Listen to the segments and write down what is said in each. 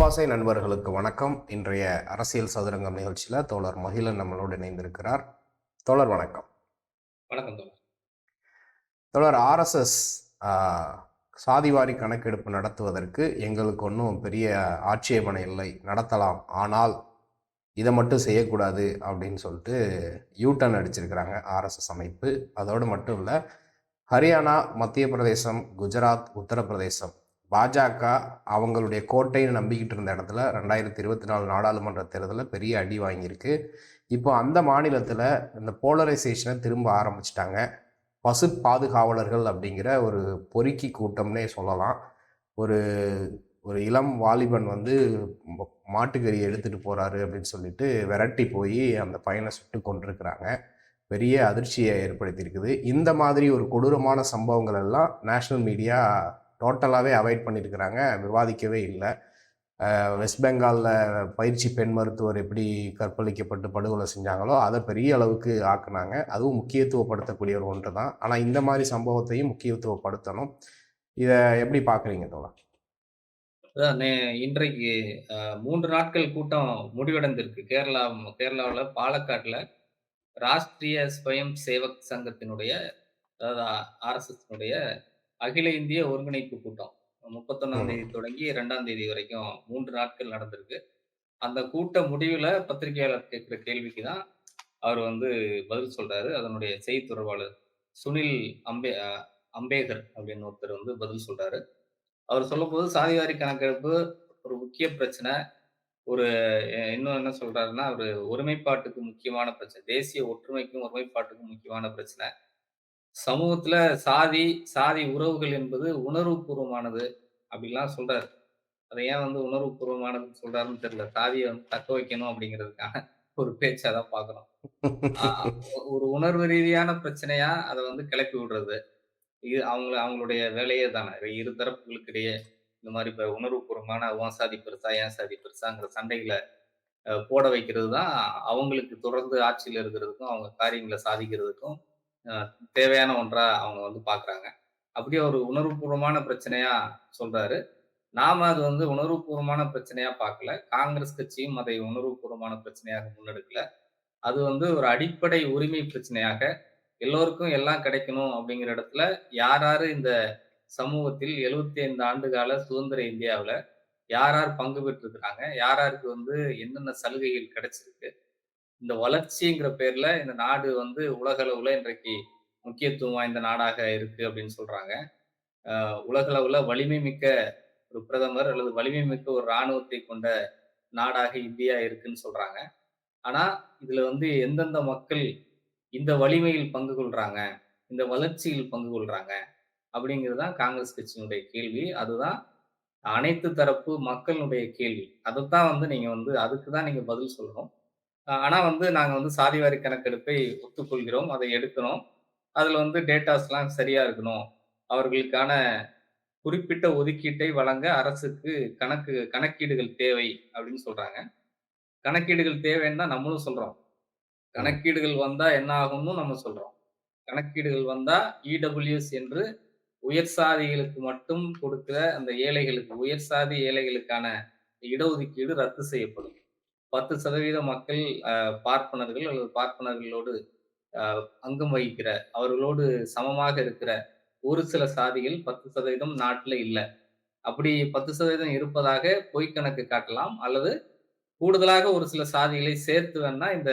தொலைப்பாசை நண்பர்களுக்கு வணக்கம். இன்றைய அரசியல் சதுரங்கம் நிகழ்ச்சியில் தோழர் மகிழன் நம்மளோடு இணைந்திருக்கிறார். தோழர் வணக்கம். வணக்கம் தோழர். தோழர் ஆர்எஸ்எஸ் சாதிவாரி கணக்கெடுப்பு நடத்துவதற்கு எங்களுக்கு ஒன்றும் பெரிய ஆட்சேபனை இல்லை. நடத்தலாம். ஆனால் இதை மட்டும் செய்யக்கூடாது அப்படின்னு சொல்லிட்டு யூட்டன் அடிச்சிருக்கிறாங்க ஆர்எஸ்எஸ் அமைப்பு. அதோடு மட்டும் இல்லை ஹரியானா மத்திய பிரதேசம் குஜராத் உத்தரப்பிரதேசம் பாஜக அவங்களுடைய கோட்டைன்னு நம்பிக்கிட்டு இருந்த இடத்துல ரெண்டாயிரத்தி இருபத்தி நாலு நாடாளுமன்ற தேர்தலில் பெரிய அடி வாங்கியிருக்கு. இப்போ அந்த மாநிலத்தில் இந்த போலரைசேஷனை திரும்ப ஆரம்பிச்சிட்டாங்க. பசு பாதுகாவலர்கள் அப்படிங்கிற ஒரு பொறுக்கி கூட்டம்னே சொல்லலாம். ஒரு ஒரு இளம் வாலிபன் வந்து மாட்டுக்கறியை எடுத்துகிட்டு போகிறாரு அப்படின்னு சொல்லிட்டு விரட்டி போய் அந்த பையனை சுட்டு கொண்டிருக்கிறாங்க பெரிய அதிர்ச்சியை ஏற்படுத்தியிருக்குது. இந்த மாதிரி ஒரு கொடூரமான சம்பவங்கள் எல்லாம் நேஷ்னல் மீடியா டோட்டலாகவே அவாய்ட் பண்ணியிருக்கிறாங்க விவாதிக்கவே இல்லை. வெஸ்ட் பெங்காலில் பயிற்சி பெண் மருத்துவர் எப்படி கற்பழிக்கப்பட்டு படுகொலை செஞ்சாங்களோ அதை பெரிய அளவுக்கு ஆக்குனாங்க. அதுவும் முக்கியத்துவப்படுத்தக்கூடிய ஒரு ஒன்று தான். ஆனால் இந்த மாதிரி சம்பவத்தையும் முக்கியத்துவப்படுத்தணும். இதை எப்படி பார்க்குறீங்க தோழா? நே- இன்றைக்கு மூன்று நாட்கள் கூட்டம் முடிவடைந்திருக்கு. கேரளா கேரளாவில் பாலக்காட்டில் ராஷ்டிரிய ஸ்வயம் சேவக் சங்கத்தினுடைய அதாவது ஆர்எஸ்எஸ்னுடைய அகில இந்திய ஒருங்கிணைப்பு கூட்டம். முப்பத்தொன்னாம். தேதி தொடங்கி ரெண்டாம் தேதி வரைக்கும் மூன்று நாட்கள் நடந்திருக்கு. அந்த கூட்ட முடிவுல பத்திரிகையாளர் கேட்கிற கேள்விக்கு தான் அவர் வந்து பதில் சொல்றாரு. அதனுடைய செய்தி தொடர்பாளர் சுனில் அம்பே அம்பேகர் அப்படின்னு ஒருத்தர் வந்து பதில் சொல்றாரு. அவர் சொல்லும்போது சாதிவாரி கணக்கெடுப்பு ஒரு முக்கிய பிரச்சனை. ஒரு இன்னும் என்ன சொல்றாருன்னா ஒரு ஒருமைப்பாட்டுக்கு முக்கியமான பிரச்சனை. தேசிய ஒற்றுமைக்கும் ஒருமைப்பாட்டுக்கும் முக்கியமான பிரச்சனை. சமூகத்துல சாதி சாதி உறவுகள் என்பது உணர்வுபூர்வமானது அப்படிலாம் சொல்றாரு. அதை ஏன் வந்து உணர்வுபூர்வமானதுன்னு சொல்றாருன்னு தெரியல. சாதியை வந்து தக்க வைக்கணும் அப்படிங்கிறதுக்கான ஒரு பேச்சை தான் பார்க்கணும். ஒரு உணர்வு ரீதியான பிரச்சனையா அதை வந்து கிளப்பி விடுறது. இது அவங்கள அவங்களுடைய வேலையே தானே. இரு தரப்புகளுக்கு இடையே இந்த மாதிரி இப்ப உணர்வுபூர்வமான உன் சாதி பெருசா ஏன் சாதி பெருசாங்கிற சண்டைகளை போட வைக்கிறது தான் அவங்களுக்கு தொடர்ந்து ஆட்சியில் இருக்கிறதுக்கும் அவங்க காரியங்களை சாதிக்கிறதுக்கும் தேவையான ஒன்றா அவங்க வந்து பாக்குறாங்க. அப்படியே ஒரு உணர்வுபூர்வமான பிரச்சனையா சொல்றாரு. நாம அது வந்து உணர்வுபூர்வமான பிரச்சனையா பார்க்கல காங்கிரஸ் கட்சியும் அதை உணர்வுபூர்வமான பிரச்சனையாக முன்னெடுக்கல. அது வந்து ஒரு அடிப்படை உரிமை பிரச்சனையாக எல்லோருக்கும் எல்லாம் கிடைக்கணும் அப்படிங்கிற இடத்துல யார் யார் இந்த சமூகத்தில் 75 ஐந்து ஆண்டு கால சுதந்திர இந்தியாவில் யார் யார் பங்கு பெற்றிருக்கிறாங்க? யார் யாருக்கு வந்து என்னென்ன சலுகைகள் கிடைச்சிருக்கு? இந்த வளர்ச்சிங்கிற பேர்ல இந்த நாடு வந்து உலக அளவுல இன்றைக்கு முக்கியத்துவம் வாய்ந்த நாடாக இருக்கு அப்படின்னு சொல்றாங்க. உலக அளவுல வலிமை மிக்க ஒரு பிரதமர் அல்லது வலிமை மிக்க ஒரு இராணுவத்தை கொண்ட நாடாக இந்தியா இருக்குன்னு சொல்றாங்க. ஆனா இதுல வந்து எந்தெந்த மக்கள் இந்த வலிமையில் பங்கு கொள்றாங்க இந்த வளர்ச்சியில் பங்கு கொள்றாங்க அப்படிங்கிறது தான் காங்கிரஸ் கட்சியினுடைய கேள்வி. அதுதான் அனைத்து தரப்பு மக்களுடைய கேள்வி. அதைத்தான் வந்து நீங்க வந்து அதுக்கு தான் நீங்க பதில் சொல்லணும். ஆனா வந்து நாங்க வந்து சாதிவாரி கணக்கெடுப்பை ஒத்துக்கொள்கிறோம். அதை எடுக்கணும் அதுல வந்து டேட்டாஸ்லாம் சரியா இருக்கணும். அவர்களுக்கான குறிப்பிட்ட ஒதுக்கீட்டை வழங்க அரசுக்கு கணக்கு கணக்கீடுகள் தேவை அப்படின்னு சொல்றாங்க. கணக்கீடுகள் தேவைன்னு நம்மளும் சொல்றோம். கணக்கீடுகள் வந்தா என்ன ஆகும்னு நம்ம சொல்றோம். கணக்கீடுகள் வந்தா இடபிள்யூஎஸ் என்று உயர் சாதிகளுக்கு மட்டும் கொடுக்கிற அந்த ஏழைகளுக்கு உயர் சாதி ஏழைகளுக்கான இடஒதுக்கீடு ரத்து செய்யப்படும். பத்து சதவீத மக்கள் பார்ப்பனர்கள் அல்லது பார்ப்பனர்களோடு அங்கம் வகிக்கிற அவர்களோடு சமமாக இருக்கிற ஒரு சில சாதிகள் பத்து சதவீதம் நாட்டுல இல்லை. அப்படி பத்து சதவீதம் இருப்பதாக பொய்க்கணக்கு காட்டலாம். அல்லது கூடுதலாக ஒரு சில சாதிகளை சேர்த்து வேணா இந்த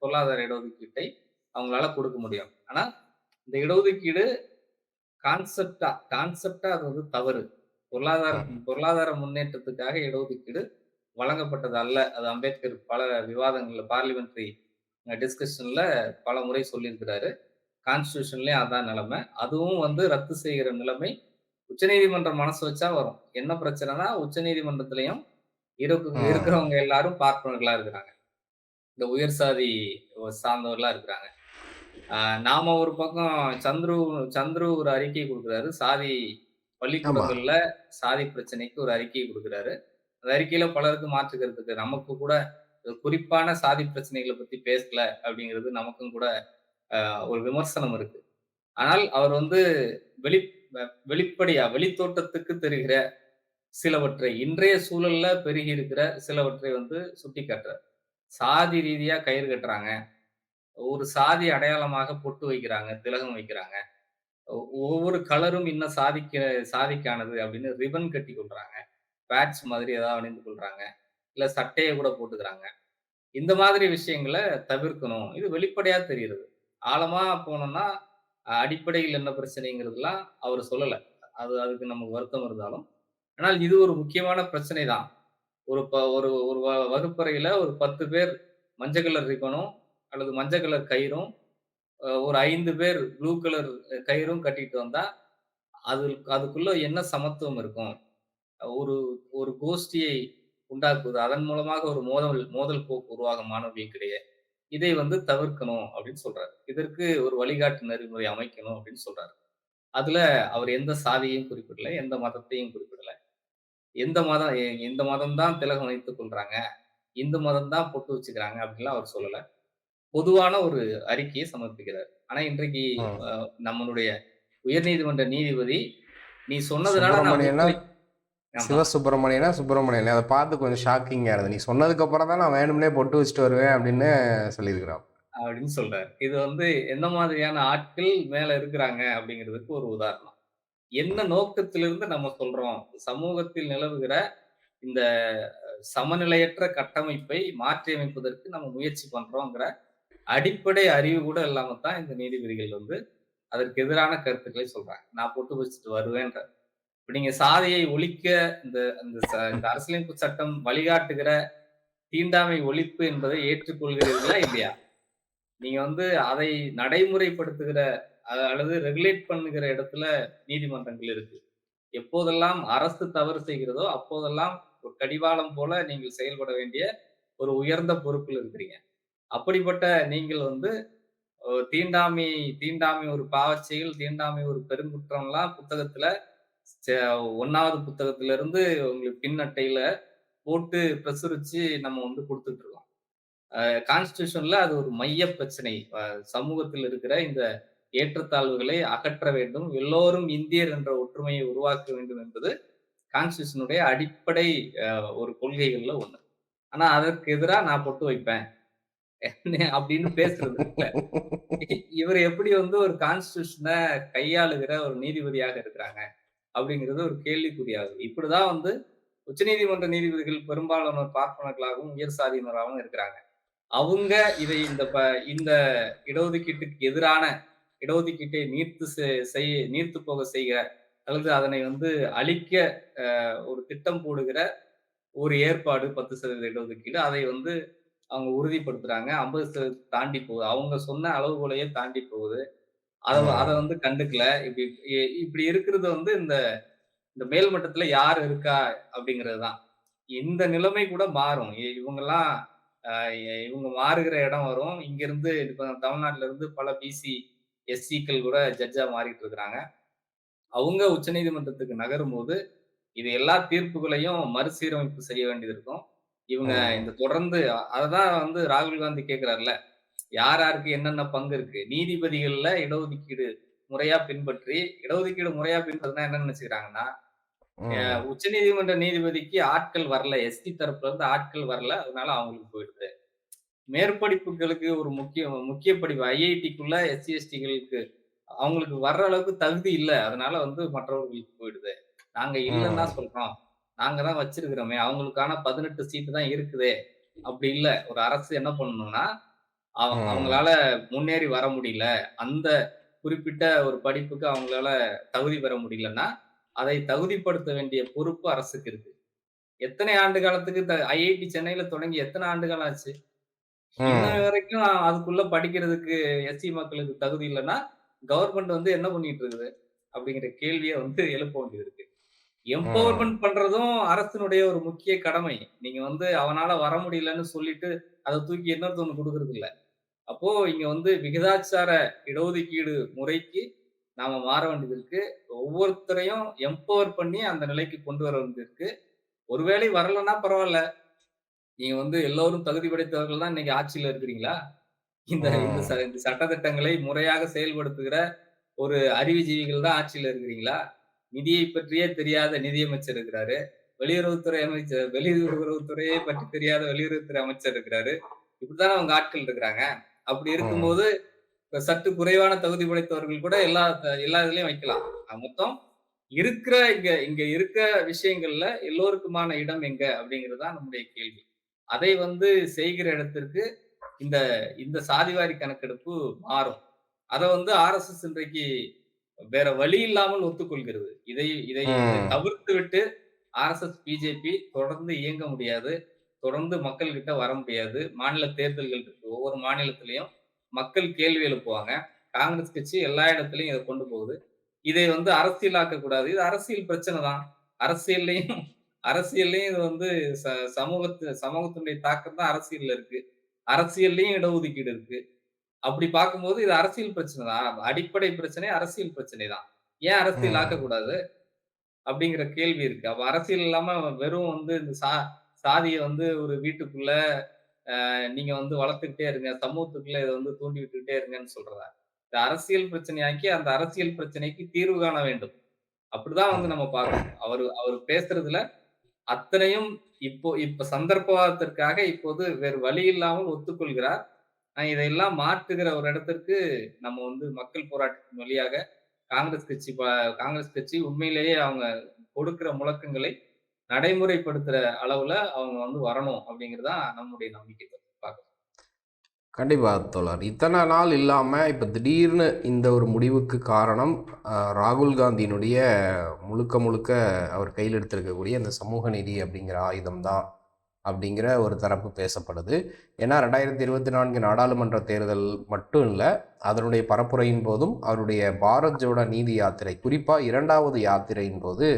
பொருளாதார இடஒதுக்கீட்டை அவங்களால கொடுக்க முடியும். ஆனா இந்த இடஒதுக்கீடு கான்செப்டா கான்செப்டா அது வந்து தவறு பொருளாதார. பொருளாதார முன்னேற்றத்துக்காக இடஒதுக்கீடு வழங்கப்பட்டது அல்ல. அது அம்பேத்கர் பல விவாதங்கள்ல பார்லிமெண்ட்ரி டிஸ்கஷன்ல பல முறை சொல்லியிருக்கிறாரு. கான்ஸ்டியூஷன்லயும் அதான் நிலைமை. அதுவும் வந்து ரத்து செய்கிற நிலைமை உச்சநீதிமன்றம் மனசு வச்சா வரும். என்ன பிரச்சனைனா உச்சநீதிமன்றத்திலையும் இருக்கு. இருக்கிறவங்க எல்லாரும் பார்ப்பனர்களா இருக்கிறாங்க. இந்த உயர் சாதி சார்ந்தவர்களா இருக்கிறாங்க. ஆஹ் நாம ஒரு பக்கம் சந்துரு சந்துரு ஒரு அறிக்கை கொடுக்குறாரு. சாதி பள்ளிக்கூடங்கள்ல சாதி பிரச்சனைக்கு ஒரு அறிக்கை கொடுக்குறாரு. அந்த அறிக்கையில பலருக்கு மாற்றுக்கிறதுக்கு நமக்கு கூட குறிப்பான சாதி பிரச்சனைகளை பத்தி பேசல அப்படிங்கிறது நமக்கும் கூட ஒரு விமர்சனம் இருக்கு ஆனால் அவர் வந்து வெளி வெளிப்படையா வெளித்தோட்டத்துக்கு தெரிகிற சிலவற்றை இன்றைய சூழல்ல பெருகி இருக்கிற சிலவற்றை வந்து சுட்டிக்காட்டுறார். சாதி ரீதியா கயிறு கட்டுறாங்க. ஒரு சாதி அடையாளமாக பொட்டு வைக்கிறாங்க, திலகம் வைக்கிறாங்க. ஒவ்வொரு கலரும் இன்னும் சாதிக்க சாதிக்கானது அப்படின்னு ரிபன் கட்டி கொள்றாங்க. பேட்ச் மாதிரி ஏதாவது அணிந்து கொள்றாங்க. இல்லை சட்டையை கூட போட்டுக்கிறாங்க. இந்த மாதிரி விஷயங்களை தவிர்க்கணும். இது வெளிப்படையா தெரிகிறது. ஆழமா போனோம்னா, அடிப்படையில் என்ன பிரச்சனைங்கிறதுலாம் அவர் சொல்லலை அது அதுக்கு நமக்கு வருத்தம் இருந்தாலும். ஆனால் இது ஒரு முக்கியமான பிரச்சனை தான். ஒரு ப ஒரு ஒரு வ ஒரு 10 பேர் மஞ்சள் கலர் ரிப்பனும் அல்லது மஞ்சள் கலர் கயிறும், ஒரு ஐந்து பேர் ப்ளூ கலர் கயிறும் கட்டிட்டு வந்தா, அது அதுக்குள்ள என்ன சமத்துவம் இருக்கும்? ஒரு ஒரு கோஷ்டியை உண்டாக்குவது. அதன் மூலமாக ஒரு மோதல் மோதல் போக்கு உருவாகும் மாணவர்களுக்கிடையே. இதை வந்து தவிர்க்கணும் அப்படின்னு சொல்றாரு. இதற்கு ஒரு வழிகாட்டு நெறிமுறை அமைக்கணும் அப்படின்னு சொல்றாரு. அதுல அவர் எந்த சாதியையும் குறிப்பிடல, எந்த மதத்தையும் குறிப்பிடல. எந்த மதம் இந்த மதம் தான் திலகம் வைத்துக் கொள்றாங்க. இந்து மதம் தான் பொட்டு வச்சுக்கிறாங்க அப்படின்லாம் அவர் சொல்லல. பொதுவான ஒரு அறிக்கையை சமர்ப்பிக்கிறார். ஆனா இன்றைக்கு நம்மளுடைய உயர்நீதிமன்ற நீதிபதி, நீ சொன்னதுனால சிவசுப்பிரமணியனா, சுப்பிரமணியன். அத பார்த்து கொஞ்சம் ஷாக்கிங்கா இருந்தது. நீ சொன்னதுக்கு அப்புறம் தான் நான் வேணும்னே பொட்டு வச்சுட்டு வருவேன் அப்படின்னு சொல்லியிருக்கிறான். அப்படின்னு சொல்றாரு. இது வந்து எந்த மாதிரியான ஆட்கள் மேல இருக்கிறாங்க அப்படிங்கிறதுக்கு ஒரு உதாரணம். என்ன நோக்கத்திலிருந்து நம்ம சொல்றோம்? சமூகத்தில் நிலவுகிற இந்த சமநிலையற்ற கட்டமைப்பை மாற்றியமைப்பதற்கு நம்ம முயற்சி பண்றோங்கிற அடிப்படை அறிவு கூட இல்லாம தான் இந்த நீதிபதிகள் வந்து அதற்கு எதிரான கருத்துக்களை சொல்றாங்க. நான் பொட்டு வச்சுட்டு வருவேன்றார். இப்ப நீங்க சாதியை ஒழிக்க இந்த இந்த ச இந்த அரசியலமைப்பு சட்டம் வழிகாட்டுகிற தீண்டாமை ஒழிப்பு என்பதை ஏற்றுக்கொள்கிறீர்களா? இல்லையா? நீங்க வந்து அதை நடைமுறைப்படுத்துகிற அல்லது ரெகுலேட் பண்ணுகிற இடத்துல நீதிமன்றங்கள் இருக்கு. எப்போதெல்லாம் அரசு தவறு செய்கிறதோ, அப்போதெல்லாம் ஒரு கடிவாளம் போல நீங்கள் செயல்பட வேண்டிய ஒரு உயர்ந்த பொறுப்பில் இருக்கிறீங்க. அப்படிப்பட்ட நீங்கள் வந்து தீண்டாமை தீண்டாமை ஒரு பாவச்செயல் தீண்டாமை ஒரு பெருங்குற்றம்லாம் புத்தகத்துல ச 1வது புத்தகத்திலிருந்து உங்களுக்கு பின் அட்டையில போட்டு பிரசுரிச்சு நம்ம வந்து குடுத்துட்டு இருக்கோம். கான்ஸ்டியூஷன்ல கான்ஸ்டிடியூஷன்ல அது ஒரு மைய பிரச்சனை. சமூகத்தில் இருக்கிற இந்த ஏற்றத்தாழ்வுகளை அகற்ற வேண்டும். எல்லோரும் இந்தியர் என்ற ஒற்றுமையை உருவாக்க வேண்டும் என்பது கான்ஸ்டியூஷனுடைய அடிப்படை ஒரு கொள்கைகள்ல ஒண்ணு. ஆனா அதற்கு எதிரா நான் பொட்டு வைப்பேன். அப்படின்னு பேசுறது இல்ல இவர் எப்படி வந்து ஒரு கான்ஸ்டியூஷனை கையாளுகிற ஒரு நீதிபதியாக இருக்கிறாங்க? அப்படிங்கிறது ஒரு கேள்விக்குறியாகுது. இப்படிதான் வந்து உச்சநீதிமன்ற நீதிபதிகள் பெரும்பாலானோர் பார்ப்பனர்களாகவும், உயர் சாதியினராகவும் இருக்கிறாங்க. அவங்க இதை இந்த ப இந்த இடஒதுக்கீட்டுக்கு எதிரான இடஒதுக்கீட்டை நீர்த்து செ செய் நீர்த்து போக செய்கிற அல்லது அதனை வந்து அழிக்க ஒரு திட்டம் போடுகிற ஒரு ஏற்பாடு 10% இடஒதுக்கீடு. அதை வந்து அவங்க உறுதிப்படுத்துறாங்க. 50% தாண்டி போகுது. அவங்க சொன்ன அளவுகோலையே தாண்டி போகுது. அத அத. வந்து கண்டுக்கல. இப்படி இப்படி இருக்கிறது வந்து இந்த இந்த மேல் மட்டத்துல யார் இருக்கா அப்படிங்கிறது தான். இந்த நிலைமை கூட மாறும். இ இவங்கலாம் அ இவங்க மாறுகிற இடம் வரும். இங்கிருந்து இப்ப தமிழ்நாட்டுல இருந்து பல பிசி, எஸ்சிக்கள் கூட ஜட்ஜா மாறிட்டு இருக்கிறாங்க. அவங்க உச்சநீதிமன்றத்துக்கு நகரும்போது, இது எல்லா தீர்ப்புகளையும் மறுசீரமைப்பு செய்ய வேண்டியது இருக்கும். இவங்க இந்த. தொடர்ந்து அததான் வந்து ராகுல் காந்தி கேட்கிறார்ல. யார் யாருக்கு என்னென்ன பங்கு இருக்கு? நீதிபதிகள்ல இடஒதுக்கீடு முறையா பின்பற்றி இடஒதுக்கீடு முறையா பின்பற்றினா என்ன நினைச்சுக்கிறாங்கன்னா, அ ம். உச்சநீதிமன்ற நீதிபதிக்கு ஆட்கள் வரல. எஸ்சி தரப்புல இருந்து ஆட்கள் வரல. அதனால அவங்களுக்கு போயிடுது. மேற்படிப்புகளுக்கு ஒரு முக்கிய முக்கிய படிப்பு ஐஐடிக்குள்ள எஸ்சி, எஸ்டிகளுக்கு அவங்களுக்கு வர்ற அளவுக்கு தகுதி இல்ல. அதனால வந்து மற்றவர்களுக்கு போயிடுது. நாங்க இல்லன்னு. சொல்றோம். நாங்க தான் வச்சிருக்கிறோமே. அவங்களுக்கான 18 சீட்டு தான் இருக்குதே. அப்படி இல்ல. ஒரு அரசு என்ன பண்ணணும்னா, அவ ம். அவங்களால முன்னேறி வர முடியல. அந்த குறிப்பிட்ட ஒரு படிப்புக்கு அவங்களால தகுதி பெற முடியலன்னா, அதை தகுதிப்படுத்த வேண்டிய பொறுப்பு அரசுக்கு இருக்கு. எத்தனை ஆண்டு காலத்துக்கு ஐஐடி சென்னையில தொடங்கி எத்தன ஆண்டு காலம் ஆச்சு? இன்ன. வரைக்கும் அதுக்குள்ள படிக்கிறதுக்கு எஸ்சி மக்களுக்கு தகுதி இல்லன்னா, கவர்ன்மெண்ட் வந்து என்ன பண்ணிட்டு இருக்குது? அப்படிங்கிற கேள்விய வந்து எழுப்ப வேண்டியது இருக்கு. ம். எம்பவர்மென்ட் பண்றதும் அரசினுடைய ஒரு முக்கிய கடமை. நீங்க வந்து அவனால வர முடியலன்னு சொல்லிட்டு, அத தூக்கி இன்னொருத்தவனுக்கு குடுக்குறது இல்ல. அப்போ இங்க வந்து விகிதாச்சார இடஒதுக்கீடு முறைக்கு நாம மாற வேண்டியது இருக்கு. ஒவ்வொருத்தரையும் எம்பவர் பண்ணி அந்த நிலைக்கு கொண்டு வர வேண்டியது இருக்கு. ஒருவேளை வரலன்னா பரவால்ல. நீங்க வந்து எல்லோரும் தகுதி படைத்தவர்கள் தான் இன்னைக்கு ஆட்சியில இருக்கிறீங்களா? இந்த இந்த ச ம். இந்த சட்டதிட்டங்களை முறையாக செயல்படுத்துகிற ஒரு அறிவுஜீவிகள் தான் ஆட்சியில இருக்கிறீங்களா? நிதியை பற்றியே தெரியாத நிதியமைச்சர் இருக்கிறாரு. வெளியுறவுத்துறை அமைச்சர் வெளியுறவுத்துறையை பற்றி தெரியாத வெளியுறவுத்துறை அமைச்சர் இருக்கிறாரு இப்படித்தானே அவங்க ஆட்கள் இருக்கிறாங்க அப்படி. இருக்கும்போது சற்று குறைவான தகுதி படைத்தவர்கள் கூட எல்லா எல்லா இதுலயும் வைக்கலாம். மொத்தம் இருக்கிற இங்க இங்க இருக்க விஷயங்கள்ல எல்லோருக்குமான இடம் எங்க அப்படிங்கிறது தான் நம்முடைய கேள்வி. அதை வந்து செய்கிற இடத்திற்கு இந்த இந்த சாதிவாரி கணக்கெடுப்பு மாறும். அதை வந்து ஆர்எஸ்எஸ் இன்றைக்கு வேற வழி இல்லாமல் ஒத்துக்கொள்கிறது. இதை இதை. தவிர்த்து விட்டு ஆர்எஸ்எஸ் பிஜேபி தொடர்ந்து இயங்க முடியாது. தொடர்ந்து மக்கள் கிட்ட வர முடியாது. மாநில தேர்தல்கள் இருக்கு. ஒவ்வொரு மாநிலத்திலையும் மக்கள் கேள்வி எழுப்புவாங்க. காங்கிரஸ் கட்சி எல்லா இடத்துலயும் இதை கொண்டு போகுது. இதை வந்து அரசியலாக்க கூடாது. இது அரசியல் பிரச்சனை தான். அரசியல்லையும் அரசியல்லையும் இது வந்து சமூகத்து சமூகத்தினுடைய தாக்கம் தான் அரசியல்ல இருக்கு. அரசியல்லையும் இடஒதுக்கீடு இருக்கு. அப்படி பார்க்கும்போது இது அரசியல் பிரச்சனை தான். அடிப்படை பிரச்சனை அரசியல் பிரச்சனை தான். ஏன் அரசியல். ஆக்கக்கூடாது அப்படிங்கிற கேள்வி இருக்கு. அப்ப அரசியல் இல்லாம வெறும் வந்து இந்த சா சாதியை வந்து ஒரு வீட்டுக்குள்ள நீங்க வந்து வளர்த்துக்கிட்டே இருங்க. சமூகத்துக்குள்ள இதை வந்து தூண்டி விட்டுக்கிட்டே இருங்கன்னு சொல்றதா? இந்த அரசியல் பிரச்சனையாக்கி அந்த அரசியல் பிரச்சனைக்கு தீர்வு காண வேண்டும். அப்படிதான் வந்து நம்ம பார்க்கணும். அவர் அவர் பேசுறதுல அத்தனையும் இப்போ இப்ப சந்தர்ப்பவாதத்திற்காக இப்போது வேறு வழி இல்லாமல் ஒத்துக்கொள்கிறார். இதையெல்லாம் மாற்றுகிற ஒரு இடத்திற்கு நம்ம வந்து மக்கள் போராட்டத்தின் வழியாக காங்கிரஸ் கட்சி காங்கிரஸ் கட்சி உண்மையிலேயே அவங்க கொடுக்கிற முழக்கங்களை நடைமுறைப்படுத்துற அளவுல அவங்க வந்து வரணும் அப்படிங்கறதுதான் நம்முடைய நம்பிக்கை பார்க்கணும் கண்டிப்பா தோழர். இத்தனை நாள் இல்லாமல் இப்போ திடீர்னு இந்த ஒரு முடிவுக்கு காரணம் ராகுல் காந்தியினுடைய முழுக்க முழுக்க அவர் கையில் எடுத்திருக்கக்கூடிய இந்த சமூக நீதி அப்படிங்கிற ஆயுதம் தான் அப்படிங்கிற ஒரு தரப்பு பேசப்படுது. ஏன்னா ரெண்டாயிரத்தி இருபத்தி நான்கு நாடாளுமன்ற தேர்தல் மட்டும் இல்லை அதனுடைய பரப்புரையின் போதும் அவருடைய பாரத் ஜோடா நீதி யாத்திரை குறிப்பாக இரண்டாவது யாத்திரையின் போது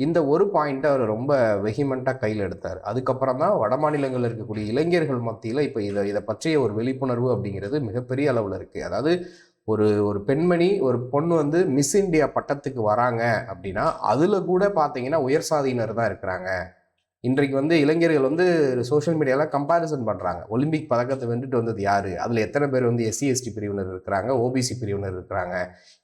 இந்த ஒரு பாயிண்ட்டை அவர் ரொம்ப வெஹிமெண்ட்டாக கையில் எடுத்தார். அதுக்கப்புறம் தான் வட மாநிலங்களில் இருக்கக்கூடிய இளைஞர்கள் மத்தியில் இப்போ இதை இதை பற்றிய ஒரு விழிப்புணர்வு அப்படிங்கிறது மிகப்பெரிய அளவில் இருக்குது அதாவது ஒரு ஒரு பெண்மணி ஒரு பொண்ணு வந்து மிஸ் இந்தியா பட்டத்துக்கு வராங்க அப்படின்னா அதில் கூட பார்த்தீங்கன்னா உயர் சாதியினர் தான் இருக்கிறாங்க. இன்றைக்கு வந்து இளைஞர்கள் வந்து சோஷியல் மீடியாவில் கம்பேரிசன் பண்ணுறாங்க ஒலிம்பிக் பதக்கத்தை வென்றுட்டு வந்தது யார்? அதில் எத்தனை பேர் வந்து எஸ்சி எஸ்டி பிரிவினர் இருக்கிறாங்க? ஓபிசி பிரிவினர் இருக்கிறாங்க.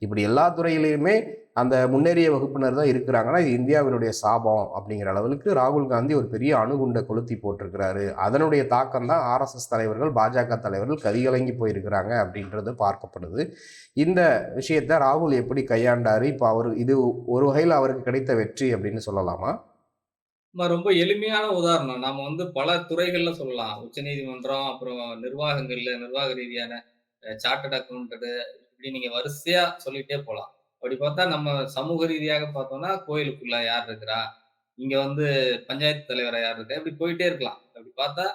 இப்படி எல்லா துறையிலையுமே அந்த முன்னேறிய வகுப்பினர் தான் இருக்கிறாங்கன்னா இது இந்தியாவினுடைய சாபம் அப்படிங்கிற அளவுக்கு ராகுல் காந்தி ஒரு பெரிய அணுகுண்டை கொளுத்தி போட்டிருக்கிறாரு. அதனுடைய தாக்கம் தான் ஆர்எஸ்எஸ் தலைவர்கள் பாஜக தலைவர்கள் கதிகலங்கி போயிருக்கிறாங்க அப்படின்றது பார்க்கப்படுது. இந்த விஷயத்தை ராகுல் எப்படி கையாண்டார்? இப்போ அவர் இது ஒரு வகையில் அவருக்கு கிடைத்த வெற்றி அப்படின்னு சொல்லலாமா? நம்ம ரொம்ப எளிமையான உதாரணம். நாம வந்து பல துறைகள்ல சொல்லலாம். உச்சநீதிமன்றம் அப்புறம் நிர்வாகங்கள்ல நிர்வாக ரீதியான சார்ட்டர்ட் அக்கௌண்டட் இப்படி நீங்க வரிசையா சொல்லிட்டே போலாம். அப்படி பார்த்தா நம்ம சமூக ரீதியாக பார்த்தோம்னா கோயிலுக்குள்ள யார் இருக்கிறா? இங்க வந்து பஞ்சாயத்து தலைவரா யார் இருக்கா? இப்படி போயிட்டே இருக்கலாம். அப்படி பார்த்தா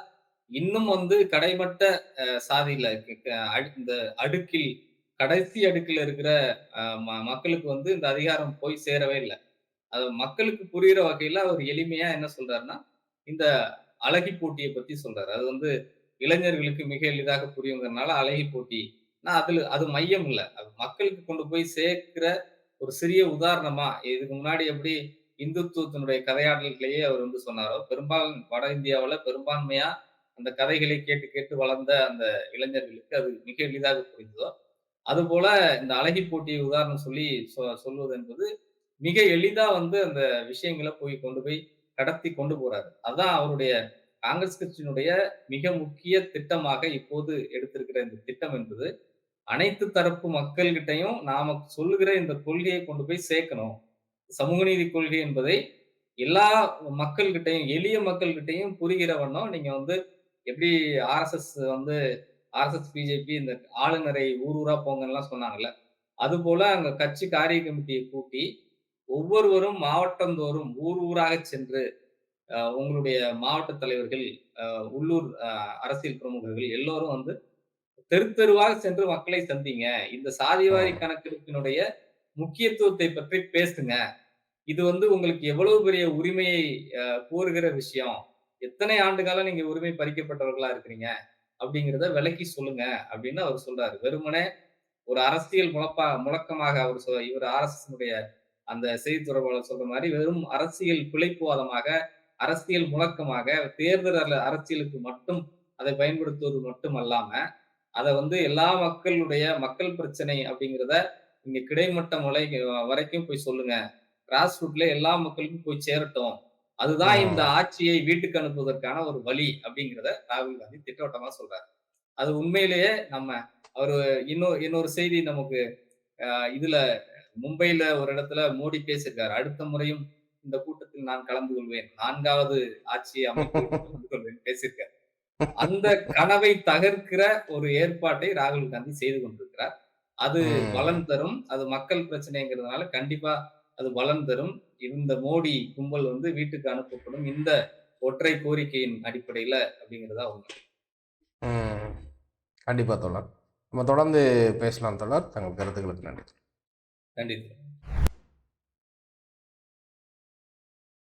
இன்னும் வந்து கடைமட்ட அஹ், சாதியில க- க- அடு- இந்த அடுக்கில் கடைசி அடுக்கில் இருக்கிற ம- மக்களுக்கு வந்து இந்த அதிகாரம் போய் சேரவே இல்லை. அது மக்களுக்கு புரியுற வகையில அவர் எளிமையா என்ன சொல்றாருன்னா இந்த அழகி போட்டியை பத்தி சொல்றாரு. அது வந்து இளைஞர்களுக்கு மிக எளிதாக புரியுங்கிறதுனால அழகி போட்டி. நான் அதுல அது மையம் இல்லை. அது மக்களுக்கு கொண்டு போய் சேர்க்கிற ஒரு சிறிய உதாரணமா இதுக்கு முன்னாடி எப்படி இந்துத்துவத்தினுடைய கதையாடல்களையே அவர் வந்து சொன்னாரோ பெரும்பாலும் வட இந்தியாவில் பெரும்பான்மையா அந்த கதைகளை கேட்டு கேட்டு வளர்ந்த அந்த இளைஞர்களுக்கு அது மிக எளிதாக புரிந்ததோ அதுபோல இந்த அழகி போட்டியை உதாரணம் சொல்லி சொ- சொல்வது என்பது மிக எளிதா வந்து அந்த விஷயங்களை போய் கொண்டு போய் கடத்தி கொண்டு போறாரு. அதான் அவருடைய காங்கிரஸ் கட்சியினுடைய மிக முக்கிய திட்டமாக இப்போது எடுத்திருக்கிற இந்த திட்டம் என்பது அனைத்து தரப்பு மக்கள்கிட்டையும் நாம சொல்லுகிற இந்த கொள்கையை கொண்டு போய் சேர்க்கணும். சமூக நீதி கொள்கை என்பதை எல்லா மக்கள்கிட்டையும் எளிய மக்கள்கிட்டையும் புரிகிற வண்ணம் நீங்க வந்து எப்படி ஆர்எஸ்எஸ் வந்து ஆர்எஸ்எஸ் பிஜேபி இந்த ஆளுநரை ஊர் ஊரா போங்கன்னுலாம் சொன்னாங்கல்ல. அது போல அங்க கட்சி காரிய கமிட்டியை கூட்டி ஒவ்வொருவரும் மாவட்டந்தோறும் ஊர் ஊராக சென்று உங்களுடைய மாவட்ட தலைவர்கள் உள்ளூர் அரசியல் பிரமுகர்கள் எல்லோரும் வந்து தெரு தெருவாக சென்று மக்களை சந்திங்க. இந்த சாதிவாரி. கணக்கெடுப்பினுடைய முக்கியத்துவத்தை பற்றி பேசுங்க. இது வந்து உங்களுக்கு எவ்வளவு பெரிய உரிமையை கோருகிற விஷயம். எத்தனை ஆண்டு காலம் நீங்க உரிமை பறிக்கப்பட்டவர்களா இருக்கிறீங்க? அப்படிங்கிறத விளக்கி சொல்லுங்க அப்படின்னு அவர் சொல்றாரு. வெறுமனே ஒரு அரசியல் முழப்பா முழக்கமாக அவர் இவர் ஆர்எஸ்எஸ் அந்த செய்தி தொடர்பாளர் சொல்ற மாதிரி வெறும் அரசியல் பிழைப்புவாதமாக அரசியல் முழக்கமாக தேர்தல் அரசியலுக்கு மட்டும் அதை பயன்படுத்துவது மட்டும் அல்லாம அதை வந்து எல்லா மக்களுடைய மக்கள் பிரச்சனை அப்படிங்கிறத நீங்க கிடைமட்டம் வரை வரைக்கும் போய் சொல்லுங்க. கிராஸ் ரூட்ல எல்லா மக்களுக்கும் போய் சேரட்டும். அதுதான். இந்த ஆட்சியை வீட்டுக்கு அனுப்புவதற்கான ஒரு வழி அப்படிங்கிறத ராகுல் காந்தி திட்டவட்டமா சொல்றாரு. அது உண்மையிலேயே நம்ம அவரு இன்னொரு இன்னொரு செய்தி நமக்கு இதுல மும்பைல ஒரு இடத்துல மோடி பேசியிருக்காரு. அடுத்த முறையும் இந்த கூட்டத்தில் நான் கலந்து கொள்வேன். நான்காவது ஆட்சியை அமைத்து கலந்து கொள்வேன் பேசியிருக்காரு. அந்த கனவை தகர்க்கிற ஒரு ஏற்பாட்டை ராகுல் காந்தி செய்து கொண்டிருக்கிறார். அது. பலன் தரும். அது மக்கள் பிரச்சனைங்கிறதுனால கண்டிப்பா அது பலன் தரும். இந்த மோடி கும்பல் வந்து வீட்டுக்கு அனுப்பப்படும். இந்த ஒற்றை கோரிக்கையின் அடிப்படையில அப்படிங்கிறதா உண்மை. கண்டிப்பா தோழர். நம்ம தொடர்ந்து பேசலாம் தோழர். தங்கள் கருத்துக்களுக்கு நன்றி. நன்றி.